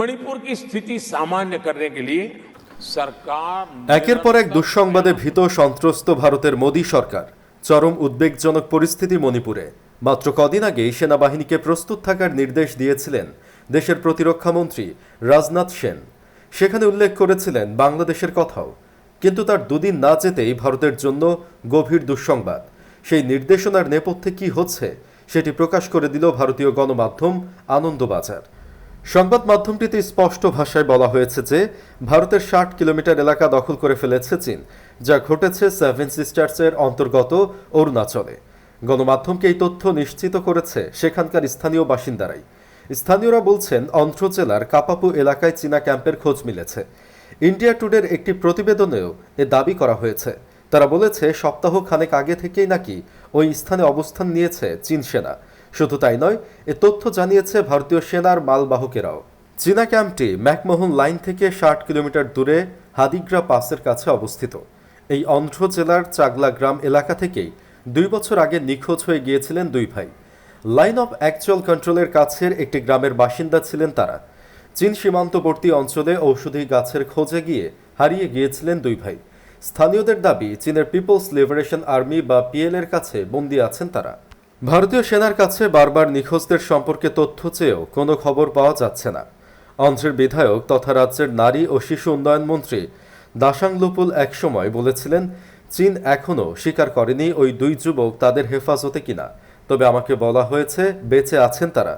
মণিপুর কি স্থিতি সামান্য করনে কে একের পর এক দুঃসংবাদে ভীত, সন্ত্রস্ত ভারতের মোদী সরকার। চরম উদ্বেগজনক পরিস্থিতি মণিপুরে। মাত্র কদিন আগে সেনাবাহিনীকে প্রস্তুত থাকার নির্দেশ দিয়েছিলেন দেশের প্রতিরক্ষামন্ত্রী রাজনাথ সেন। সেখানে উল্লেখ করেছিলেন বাংলাদেশের কথাও। কিন্তু তার দুদিন না যেতেই ভারতের জন্য গভীর দুঃসংবাদ। সেই নির্দেশনার নেপথ্যে কি হচ্ছে, সেটি প্রকাশ করে দিল ভারতীয় গণমাধ্যম আনন্দবাজার। সংবাদ মাধ্যমটিতে স্পষ্ট ভাষায় বলা হয়েছে যে ভারতের ষাট কিলোমিটার এলাকা দখল করে ফেলেছে চীন, যা ঘটেছে সেভেন সিস্টার্সের অন্তর্গত অরুণাচলে। গণমাধ্যমকে এই তথ্য নিশ্চিত করেছে সেখানকার স্থানীয় বাসিন্দারাই। স্থানীয়রা বলছেন, অন্ধ্র জেলার কাপাপু এলাকায় চীনা ক্যাম্পের খোঁজ মিলেছে। ইন্ডিয়া টুডের একটি প্রতিবেদনেও এ দাবি করা হয়েছে। তারা বলেছে, সপ্তাহ খানেক আগে থেকেই নাকি ওই স্থানে অবস্থান নিয়েছে চীন সেনা। শুধু তাই নয়, এ তথ্য জানিয়েছে ভারতীয় সেনার মালবাহকেরাও। চীনা ক্যাম্পটি ম্যাকমোহন লাইন থেকে ষাট কিলোমিটার দূরে হাদিগ্রা পাসের কাছে অবস্থিত। এই অন্ধ্র জেলার চাগলা গ্রাম এলাকা থেকেই দুই বছর আগে নিখোঁজ হয়ে গিয়েছিলেন দুই ভাই। লাইন অফ অ্যাকচুয়াল কন্ট্রোলের কাছের একটি গ্রামের বাসিন্দা ছিলেন তারা। চীন সীমান্তবর্তী অঞ্চলে ঔষধি গাছের খোঁজে গিয়ে হারিয়ে গিয়েছিলেন দুই ভাই। স্থানীয়দের দাবি, চীনের পিপলস লিবারেশন আর্মি বা পিএল এর কাছে বন্দী আছেন তারা। ভারতীয় সেনার কাছে বারবার নিখোঁজদের সম্পর্কে তথ্য চেয়েও কোনো খবর পাওয়া যাচ্ছে না। অন্ধ্রের বিধায়ক তথা রাজ্যের নারী ও শিশু উন্নয়ন মন্ত্রী দাসাংলুপুল একসময় বলেছিলেন, চীন এখনও স্বীকার করেনি ওই দুই যুবক তাদের হেফাজতে কিনা। তবে আমাকে বলা হয়েছে, বেঁচে আছেন তারা।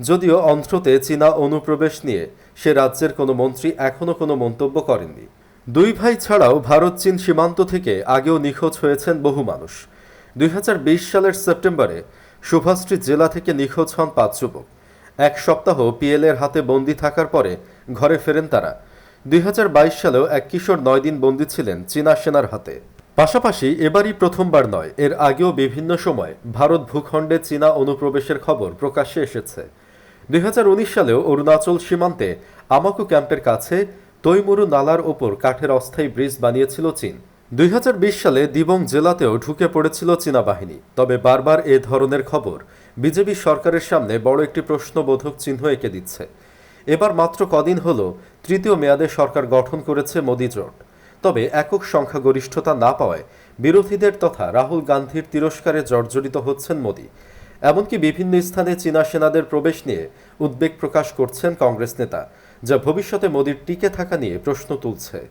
যদিও অন্ধ্রতে চীনা অনুপ্রবেশ নিয়ে সে রাজ্যের কোনো মন্ত্রী এখনও কোনো মন্তব্য করেননি। দুই ভাই ছাড়াও ভারত চীন সীমান্ত থেকে আগেও নিখোঁজ হয়েছেন বহু মানুষ। দুই হাজার বিশ সালের সেপ্টেম্বরে সুভাষ্রী জেলা থেকে নিখোঁজ হন পাঁচ যুবক। এক সপ্তাহ পিএল এর হাতে বন্দি থাকার পরে ঘরে ফেরেন তারা। দুই হাজার বাইশ সালেও এক কিশোর নয় দিন বন্দি ছিলেন চীনা সেনার হাতে। পাশাপাশি এবারই প্রথমবার নয়, এর আগেও বিভিন্ন সময় ভারত ভূখণ্ডে চীনা অনুপ্রবেশের খবর প্রকাশ্যে এসেছে। দুই হাজার উনিশ সালেও অরুণাচল সীমান্তে আমাকু ক্যাম্পের কাছে তৈমুরু নালার ওপর কাঠের অস্থায়ী ব্রিজ বানিয়েছিল চীন। দুই হাজার বিশ সালে দিবং জেলাতেও ঢুকে পড়েছিল চীনা বাহিনী তবে বারবার এ ধরনের খবর বিজেপি সরকারের সামনে বড় একটি প্রশ্নবোধক চিহ্ন এঁকে দিচ্ছে। এবার মাত্র কদিন হল তৃতীয় মেয়াদে সরকার গঠন করেছে মোদী জোট। তবে একক সংখ্যাগরিষ্ঠতা না পাওয়ায় বিরোধীদের তথা রাহুল গান্ধীর তিরস্কারে জর্জরিত হচ্ছেন মোদী। এমনকি বিভিন্ন স্থানে চীনা সেনাদের প্রবেশ নিয়ে উদ্বেগ প্রকাশ করছেন কংগ্রেস নেতা, যা ভবিষ্যতে মোদীর টিকে থাকা নিয়ে প্রশ্ন তুলছে।